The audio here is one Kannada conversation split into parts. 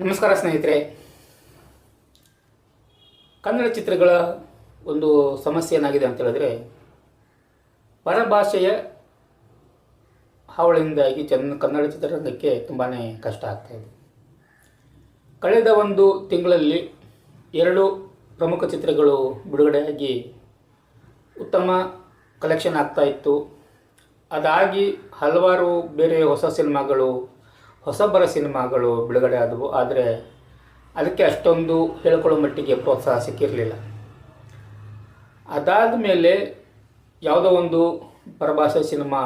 ನಮಸ್ಕಾರ ಸ್ನೇಹಿತರೆ. ಕನ್ನಡ ಚಿತ್ರಗಳ ಒಂದು ಸಮಸ್ಯೆ ಏನಾಗಿದೆ ಅಂತ ಹೇಳಿದ್ರೆ, ಪರಭಾಷೆಯ ಹಾವಳಿಯಿಂದಾಗಿ ಚೆನ್ನ ಕನ್ನಡ ಚಿತ್ರರಂಗಕ್ಕೆ ತುಂಬಾ ಕಷ್ಟ ಆಗ್ತಾ ಇದೆ. ಕಳೆದ ಒಂದು ತಿಂಗಳಲ್ಲಿ ಎರಡು ಪ್ರಮುಖ ಚಿತ್ರಗಳು ಬಿಡುಗಡೆಯಾಗಿ ಉತ್ತಮ ಕಲೆಕ್ಷನ್ ಆಗ್ತಾ ಇತ್ತು. ಅದಾಗಿ ಹಲವಾರು ಬೇರೆ ಹೊಸ ಸಿನಿಮಾಗಳು ಹೊಸಬರ ಸಿನಿಮಾಗಳು ಬಿಡುಗಡೆ ಆದವು, ಆದರೆ ಅದಕ್ಕೆ ಅಷ್ಟೊಂದು ಹೇಳ್ಕೊಳ್ಳೋ ಮಟ್ಟಿಗೆ ಪ್ರೋತ್ಸಾಹ ಸಿಕ್ಕಿರಲಿಲ್ಲ. ಅದಾದ ಮೇಲೆ ಯಾವುದೋ ಒಂದು ಪರಭಾಷಾ ಸಿನಿಮಾ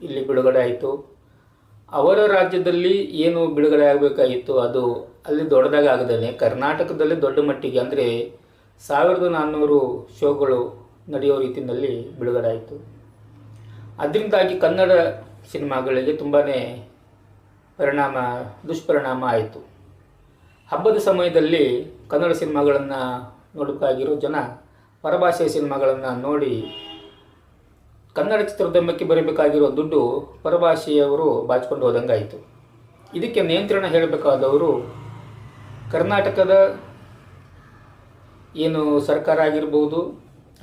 ಇಲ್ಲಿ ಬಿಡುಗಡೆ ಆಯಿತು. ಅವರ ರಾಜ್ಯದಲ್ಲಿ ಏನು ಬಿಡುಗಡೆ ಆಗಬೇಕಾಗಿತ್ತು ಅದು ಅಲ್ಲಿ ದೊಡ್ಡದಾಗಿ ಆಗದೇ ಕರ್ನಾಟಕದಲ್ಲಿ ದೊಡ್ಡ ಮಟ್ಟಿಗೆ, ಅಂದರೆ ಸಾವಿರದ ನಾನ್ನೂರು ಶೋಗಳು ನಡೆಯೋ ರೀತಿಯಲ್ಲಿ ಬಿಡುಗಡೆ ಆಯಿತು. ಅದರಿಂದಾಗಿ ಕನ್ನಡ ಸಿನಿಮಾಗಳಿಗೆ ತುಂಬಾ ಪರಿಣಾಮ, ದುಷ್ಪರಿಣಾಮ ಆಯಿತು. ಹಬ್ಬದ ಸಮಯದಲ್ಲಿ ಕನ್ನಡ ಸಿನಿಮಾಗಳನ್ನು ನೋಡಬೇಕಾಗಿರೋ ಜನ, ಪರಭಾಷೆಯ ಸಿನಿಮಾಗಳನ್ನು ನೋಡಿ ಕನ್ನಡ ಚಿತ್ರೋದ್ಯಮಕ್ಕೆ ಬರಬೇಕಾಗಿರೋ ದುಡ್ಡು ಪರಭಾಷೆಯವರು ಬಾಚಿಕೊಂಡು ಹೋದಂಗಾಯಿತು. ಇದಕ್ಕೆ ನಿಯಂತ್ರಣ ಹೇಳಬೇಕಾದವರು ಕರ್ನಾಟಕದ ಏನು ಸರ್ಕಾರ ಆಗಿರ್ಬೋದು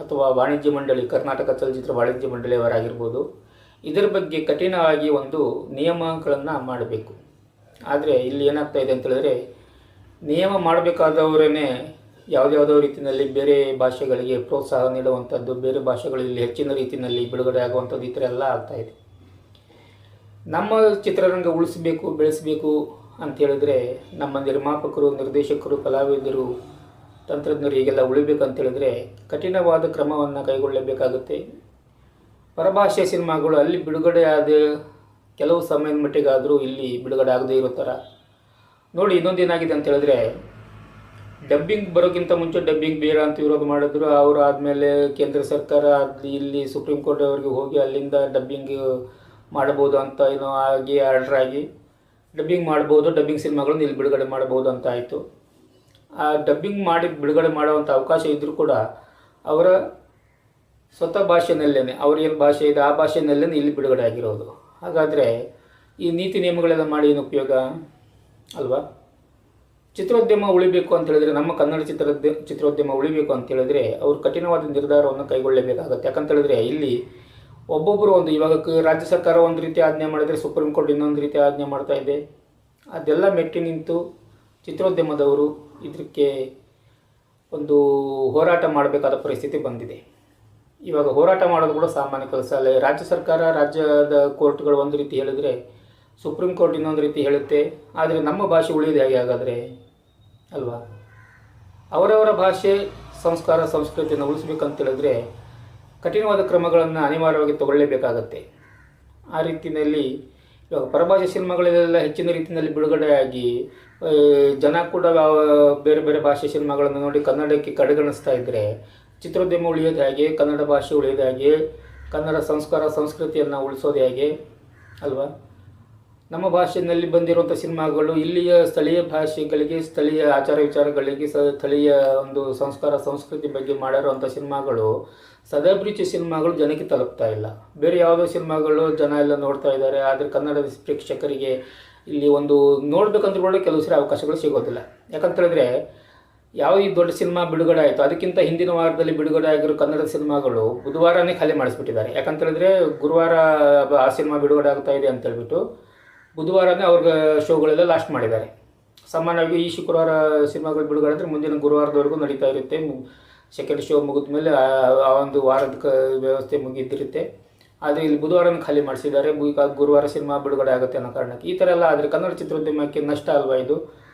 ಅಥವಾ ವಾಣಿಜ್ಯ ಮಂಡಳಿ, ಕರ್ನಾಟಕ ಚಲನಚಿತ್ರ ವಾಣಿಜ್ಯ ಮಂಡಳಿಯವರಾಗಿರ್ಬೋದು ಇದರ ಬಗ್ಗೆ ಕಠಿಣವಾಗಿ ಒಂದು ನಿಯಮಗಳನ್ನು ಮಾಡಬೇಕು. ಆದರೆ ಇಲ್ಲಿ ಏನಾಗ್ತಾ ಇದೆ ಅಂತೇಳಿದ್ರೆ, ನಿಯಮ ಮಾಡಬೇಕಾದವರೇ ಯಾವುದ್ಯಾವುದೋ ರೀತಿಯಲ್ಲಿ ಬೇರೆ ಭಾಷೆಗಳಿಗೆ ಪ್ರೋತ್ಸಾಹ ನೀಡುವಂಥದ್ದು, ಬೇರೆ ಭಾಷೆಗಳಲ್ಲಿ ಹೆಚ್ಚಿನ ರೀತಿಯಲ್ಲಿ ಬಿಡುಗಡೆ ಆಗುವಂಥದ್ದು ಈ ಥರ ಎಲ್ಲ ಆಗ್ತಾಯಿದೆ ನಮ್ಮ ಚಿತ್ರರಂಗ ಉಳಿಸಬೇಕು, ಬೆಳೆಸಬೇಕು ಅಂತ ಹೇಳಿದ್ರೆ, ನಮ್ಮ ನಿರ್ಮಾಪಕರು, ನಿರ್ದೇಶಕರು, ಕಲಾವಿದರು, ತಂತ್ರಜ್ಞರು ಹೀಗೆಲ್ಲ ಉಳಿಬೇಕು ಅಂತ ಹೇಳಿದ್ರೆ ಕಠಿಣವಾದ ಕ್ರಮವನ್ನು ಕೈಗೊಳ್ಳಬೇಕಾಗುತ್ತೆ. ಪರಭಾಷೆ ಸಿನಿಮಾಗಳು ಅಲ್ಲಿ ಬಿಡುಗಡೆ ಆದ ಕೆಲವು ಸಮಯದ ಮಟ್ಟಿಗಾದರೂ ಇಲ್ಲಿ ಬಿಡುಗಡೆ ಆಗದೇ ಇರೋ ಥರ. ನೋಡಿ, ಇನ್ನೊಂದು ಏನಾಗಿದೆ ಅಂತ ಹೇಳಿದ್ರೆ ಡಬ್ಬಿಂಗ್ ಬರೋಕ್ಕಿಂತ ಮುಂಚೆ ಡಬ್ಬಿಂಗ್ ಬೇಡ ಅಂತ ವಿರೋಧ ಮಾಡಿದ್ರು. ಅವರು ಆದಮೇಲೆ ಕೇಂದ್ರ ಸರ್ಕಾರ ಅಲ್ಲಿ ಇಲ್ಲಿ ಸುಪ್ರೀಂ ಕೋರ್ಟ್ ಅವರಿಗೆ ಹೋಗಿ ಅಲ್ಲಿಂದ ಡಬ್ಬಿಂಗ್ ಮಾಡ್ಬೋದು ಅಂತ ಏನೋ ಆಗಿ ಆರ್ಡ್ರ್ ಆಗಿ ಡಬ್ಬಿಂಗ್ ಮಾಡ್ಬೋದು ಡಬ್ಬಿಂಗ್ ಸಿನಿಮಾಗಳನ್ನು ಇಲ್ಲಿ ಬಿಡುಗಡೆ ಮಾಡ್ಬೋದು ಅಂತ ಆಯಿತು. ಆ ಡಬ್ಬಿಂಗ್ ಮಾಡಿ ಬಿಡುಗಡೆ ಮಾಡುವಂಥ ಅವಕಾಶ ಇದ್ದರೂ ಕೂಡ ಅವರ ಸ್ವತಃ ಭಾಷೆನಲ್ಲೇ ಅವ್ರೇನು ಭಾಷೆ ಇದೆ, ಆ ಭಾಷೆಯಲ್ಲೇ ಇಲ್ಲಿ ಬಿಡುಗಡೆ ಆಗಿರೋದು. ಹಾಗಾದರೆ ಈ ನೀತಿ ನಿಯಮಗಳೆಲ್ಲ ಮಾಡಿ ಏನು ಉಪಯೋಗ ಅಲ್ವಾ? ಚಿತ್ರೋದ್ಯಮ ಉಳಿಬೇಕು ಅಂತ ಹೇಳಿದ್ರೆ, ನಮ್ಮ ಕನ್ನಡ ಚಿತ್ರೋದ್ಯ ಚಿತ್ರೋದ್ಯಮ ಉಳಿಬೇಕು ಅಂತ ಹೇಳಿದ್ರೆ ಅವರು ಕಠಿಣವಾದ ನಿರ್ಧಾರವನ್ನು ಕೈಗೊಳ್ಳಬೇಕಾಗುತ್ತೆ ಯಾಕಂತ ಹೇಳಿದ್ರೆ ಇಲ್ಲಿ ಒಬ್ಬೊಬ್ಬರು ಒಂದು ಇವಾಗ ರಾಜ್ಯ ಸರ್ಕಾರ ಒಂದು ರೀತಿ ಆಜ್ಞೆ ಮಾಡಿದರೆ ಸುಪ್ರೀಂ ಕೋರ್ಟ್ ಇನ್ನೊಂದು ರೀತಿ ಆಜ್ಞೆ ಮಾಡ್ತಾ ಇದೆ. ಅದೆಲ್ಲ ಮೆಟ್ಟಿ ನಿಂತು ಚಿತ್ರೋದ್ಯಮದವರು ಇದಕ್ಕೆ ಒಂದು ಹೋರಾಟ ಮಾಡಬೇಕಾದ ಪರಿಸ್ಥಿತಿ ಬಂದಿದೆ. ಇವಾಗ ಹೋರಾಟ ಮಾಡೋದು ಕೂಡ ಸಾಮಾನ್ಯ ಕೆಲಸ ಅಲ್ಲ. ರಾಜ್ಯ ಸರ್ಕಾರ ರಾಜ್ಯದ ಕೋರ್ಟ್ಗಳು ಒಂದು ರೀತಿ ಹೇಳಿದರೆ, ಸುಪ್ರೀಂ ಕೋರ್ಟ್ ಇನ್ನೊಂದು ರೀತಿ ಹೇಳುತ್ತೆ. ಆದರೆ ನಮ್ಮ ಭಾಷೆ ಉಳಿಯೋದು ಹೇಗೆ ಹಾಗಾದರೆ? ಅಲ್ವಾ? ಅವರವರ ಭಾಷೆ, ಸಂಸ್ಕಾರ, ಸಂಸ್ಕೃತಿಯನ್ನು ಉಳಿಸ್ಬೇಕಂತ ಹೇಳಿದ್ರೆ ಕಠಿಣವಾದ ಕ್ರಮಗಳನ್ನು ಅನಿವಾರ್ಯವಾಗಿ ತಗೊಳ್ಳೇಬೇಕಾಗತ್ತೆ. ಆ ರೀತಿಯಲ್ಲಿ ಇವಾಗ ಪರಭಾಷೆ ಸಿನಿಮಾಗಳೆಲ್ಲ ಹೆಚ್ಚಿನ ರೀತಿಯಲ್ಲಿ ಬಿಡುಗಡೆಯಾಗಿ ಜನ ಕೂಡ ಬೇರೆ ಬೇರೆ ಭಾಷೆ ಸಿನಿಮಾಗಳನ್ನು ನೋಡಿ ಕನ್ನಡಕ್ಕೆ ಕಡೆಗಣಿಸ್ತಾ ಇದ್ದರೆ ಚಿತ್ರೋದ್ಯಮ ಉಳಿಯೋದು ಹೇಗೆ, ಕನ್ನಡ ಭಾಷೆ ಉಳಿಯೋದು ಹೇಗೆ, ಕನ್ನಡ ಸಂಸ್ಕಾರ, ಸಂಸ್ಕೃತಿಯನ್ನು ಉಳಿಸೋದು ಹೇಗೆ, ಅಲ್ವಾ? ನಮ್ಮ ಭಾಷೆಯಲ್ಲಿ ಬಂದಿರುವಂಥ ಸಿನಿಮಾಗಳು ಇಲ್ಲಿಯ ಸ್ಥಳೀಯ ಭಾಷೆಗಳಿಗೆ, ಸ್ಥಳೀಯ ಆಚಾರ ವಿಚಾರಗಳಿಗೆ ಸ್ಥಳೀಯ ಒಂದು ಸಂಸ್ಕಾರ, ಸಂಸ್ಕೃತಿ ಬಗ್ಗೆ ಮಾಡಿರುವಂಥ ಸಿನಿಮಾಗಳು ಸದಾಭಿರುಚಿ ಸಿನಿಮಾಗಳು ಜನಕ್ಕೆ ತಲುಪ್ತಾ ಇಲ್ಲ. ಬೇರೆ ಯಾವುದೋ ಸಿನಿಮಾಗಳು ಜನ ಎಲ್ಲ ನೋಡ್ತಾ ಇದ್ದಾರೆ, ಆದರೆ ಕನ್ನಡದ ಪ್ರೇಕ್ಷಕರಿಗೆ ಇಲ್ಲಿ ಒಂದು ನೋಡಬೇಕಂದ್ರೂ ಕೂಡ ಕೆಲವು ಸರಿ ಅವಕಾಶಗಳು ಸಿಗೋದಿಲ್ಲ. ಯಾಕಂತ ಹೇಳಿದ್ರೆ ಯಾವ ಈ ದೊಡ್ಡ ಸಿನಿಮಾ ಬಿಡುಗಡೆ ಆಯಿತು? ಅದಕ್ಕಿಂತ ಹಿಂದಿನ ವಾರದಲ್ಲಿ ಬಿಡುಗಡೆ ಆಗಿರೋ ಕನ್ನಡ ಸಿನಿಮಾಗಳು ಬುಧವಾರನೇ ಖಾಲಿ ಮಾಡಿಸ್ಬಿಟ್ಟಿದ್ದಾರೆ. ಯಾಕಂತ ಹೇಳಿದ್ರೆ ಗುರುವಾರ ಆ ಸಿನಿಮಾ ಬಿಡುಗಡೆ ಆಗ್ತಾ ಇದೆ ಅಂತ ಹೇಳ್ಬಿಟ್ಟು ಬುಧವಾರನೇ ಅವ್ರಿಗೆ ಶೋಗಳೆಲ್ಲ ಲಾಸ್ಟ್ ಮಾಡಿದ್ದಾರೆ. ಸಾಮಾನ್ಯವಾಗಿ ಈ ಶುಕ್ರವಾರ ಸಿನಿಮಾಗಳು ಬಿಡುಗಡೆ ಅಂದರೆ ಮುಂದಿನ ಗುರುವಾರದವರೆಗೂ ನಡೀತಾ ಇರುತ್ತೆ. ಸೆಕೆಂಡ್ ಶೋ ಮುಗಿದ ಮೇಲೆ ಆ- ಒಂದು ವಾರದ ವ್ಯವಸ್ಥೆ ಮುಗಿದಿರುತ್ತೆ. ಆದರೆ ಇಲ್ಲಿ ಬುಧವಾರನ ಖಾಲಿ ಮಾಡಿಸಿದ್ದಾರೆ. ಈಗ ಗುರುವಾರ ಸಿನಿಮಾ ಬಿಡುಗಡೆ ಆಗುತ್ತೆ ಅನ್ನೋ ಕಾರಣಕ್ಕೆ. ಈ ಥರ ಎಲ್ಲ ಆದರೆ ಕನ್ನಡ ಚಿತ್ರೋದ್ಯಮಕ್ಕೆ ನಷ್ಟ ಅಲ್ವಾ ಇದು?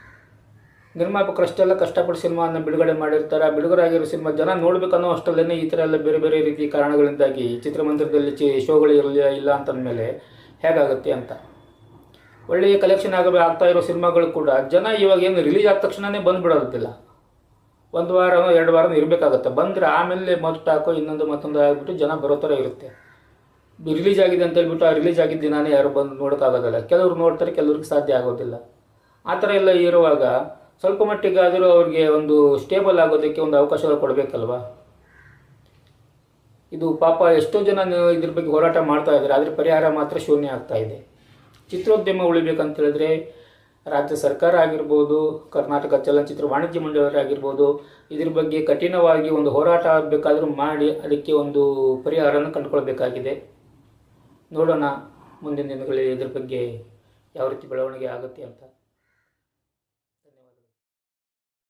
ನಿರ್ಮಾಪಕರು ಅಷ್ಟೆಲ್ಲ ಕಷ್ಟಪಟ್ಟು ಸಿನಿಮಾವನ್ನು ಬಿಡುಗಡೆ ಮಾಡಿರ್ತಾರೆ. ಬಿಡುಗಡೆಯಾಗಿರೋ ಸಿನಿಮಾ ಜನ ನೋಡ್ಬೇಕನ್ನೋ ಅಷ್ಟರಲ್ಲೇ ಈ ಥರ ಎಲ್ಲ ಬೇರೆ ಬೇರೆ ರೀತಿ ಕಾರಣಗಳಿಂದಾಗಿ ಚಿತ್ರಮಂದಿರದಲ್ಲಿ ಚಿ ಶೋಗಳು ಇರಲಿಲ್ಲ ಇಲ್ಲ ಅಂತಂದಮೇಲೆ ಹೇಗಾಗುತ್ತೆ ಅಂತ. ಒಳ್ಳೆಯ ಕಲೆಕ್ಷನ್ ಆಗ ಆಗ್ತಾ ಇರೋ ಸಿನಿಮಾಗಳು ಕೂಡ ಜನ ಇವಾಗ ಏನು ರಿಲೀಸ್ ಆದ ತಕ್ಷಣವೇ ಬಂದುಬಿಡೋದಿಲ್ಲ. ಒಂದು ವಾರನೋ ಎರಡು ವಾರನೋ ಇರಬೇಕಾಗತ್ತೆ. ಬಂದರೆ ಆಮೇಲೆ ಮಸ್ಟ್ ಹಾಕೋ ಇನ್ನೊಂದು ಮತ್ತೊಂದು ಆಗಿಬಿಟ್ಟು ಜನ ಬರೋ ಥರ ಇರುತ್ತೆ. ರಿಲೀಸ್ ಆಗಿದೆ ಅಂತ ಹೇಳ್ಬಿಟ್ಟು ಆ ರಿಲೀಸ್ ಆಗಿದ್ದ ದಿನಾನೇ ಯಾರು ಬಂದು ನೋಡೋಕ್ಕಾಗೋದಿಲ್ಲ. ಕೆಲವರು ನೋಡ್ತಾರೆ, ಕೆಲವ್ರಿಗೆ ಸಾಧ್ಯ ಆಗೋದಿಲ್ಲ. ಆ ಥರ ಎಲ್ಲ ಇರುವಾಗ ಸ್ವಲ್ಪ ಮಟ್ಟಿಗಾದರೂ ಅವ್ರಿಗೆ ಒಂದು ಸ್ಟೇಬಲ್ ಆಗೋದಕ್ಕೆ ಒಂದು ಅವಕಾಶ ಕೊಡಬೇಕಲ್ವಾ? ಇದು ಪಾಪ ಎಷ್ಟೋ ಜನ ಇದ್ರ ಬಗ್ಗೆ ಹೋರಾಟ ಮಾಡ್ತಾ ಇದ್ದಾರೆ, ಆದರೆ ಪರಿಹಾರ ಮಾತ್ರ ಶೂನ್ಯ ಆಗ್ತಾ ಇದೆ. ಚಿತ್ರೋದ್ಯಮ ಉಳಿಬೇಕಂತ ಹೇಳಿದ್ರೆ ರಾಜ್ಯ ಸರ್ಕಾರ ಆಗಿರ್ಬೋದು, ಕರ್ನಾಟಕ ಚಲನಚಿತ್ರ ವಾಣಿಜ್ಯ ಮಂಡಳಿಯವರಾಗಿರ್ಬೋದು ಇದ್ರ ಬಗ್ಗೆ ಕಠಿಣವಾಗಿ ಒಂದು ಹೋರಾಟ ಬೇಕಾದರೂ ಮಾಡಿ ಅದಕ್ಕೆ ಒಂದು ಪರಿಹಾರನ ಕಂಡುಕೊಳ್ಬೇಕಾಗಿದೆ. ನೋಡೋಣ ಮುಂದಿನ ದಿನಗಳಲ್ಲಿ ಇದ್ರ ಬಗ್ಗೆ ಯಾವ ರೀತಿ ಬೆಳವಣಿಗೆ ಆಗುತ್ತೆ ಅಂತ.